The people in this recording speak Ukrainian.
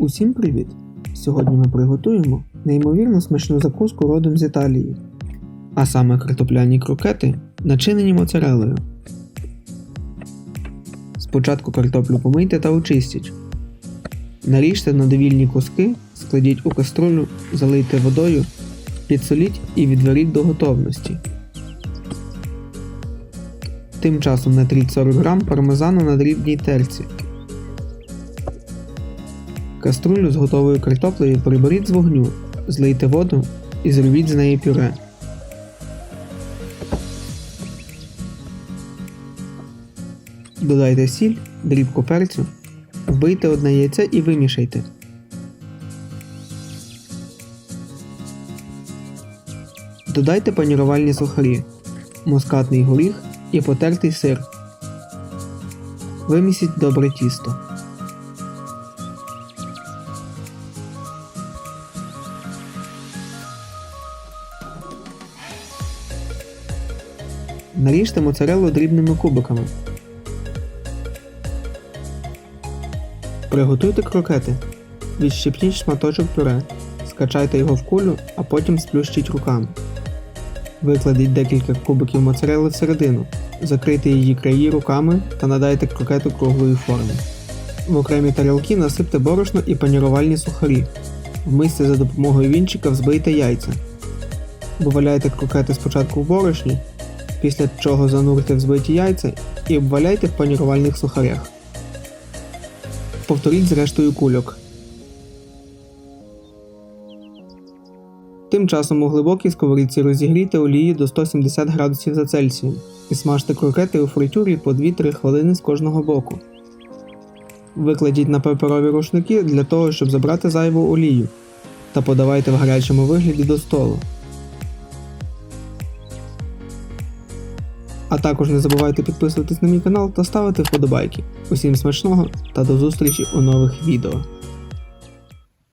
Усім привіт! Сьогодні ми приготуємо неймовірно смачну закуску родом з Італії, а саме картопляні крокети, начинені моцарелою. Спочатку картоплю помийте та очистіть. Наріжте на довільні куски, складіть у каструлю, залийте водою, підсоліть і відваріть до готовності. Тим часом натріть 40 г пармезану на дрібній терці. Каструлю з готовою картоплею приберіть з вогню, злийте воду і зробіть з неї пюре. Додайте сіль, дрібку перцю, вбийте одне яйце і вимішайте. Додайте панірувальні сухарі, мускатний горіх і потертий сир. Вимісіть добре тісто. Наріжте моцарелу дрібними кубиками. Приготуйте крокети. Відщипніть шматочок пюре. Скачайте його в кулю, а потім сплющіть руками. Викладіть декілька кубиків моцарели всередину, закрийте її краї руками та надайте крокету круглої форми. В окремі тарілки насипте борошно і панірувальні сухарі. В мисці за допомогою вінчика взбийте яйця. Обваляйте крокети спочатку в борошні, після чого занурте взбиті яйця і обваляйте в панірувальних сухарях. Повторіть з рештою кульок. Тим часом у глибокій сковорідці розігрійте олії до 170 градусів за Цельсієм і смажте крокети у фритюрі по 2-3 хвилини з кожного боку. Викладіть на паперові рушники для того, щоб забрати зайву олію, та подавайте в гарячому вигляді до столу. А також не забувайте підписуватись на мій канал та ставити вподобайки. Усім смачного та до зустрічі у нових відео.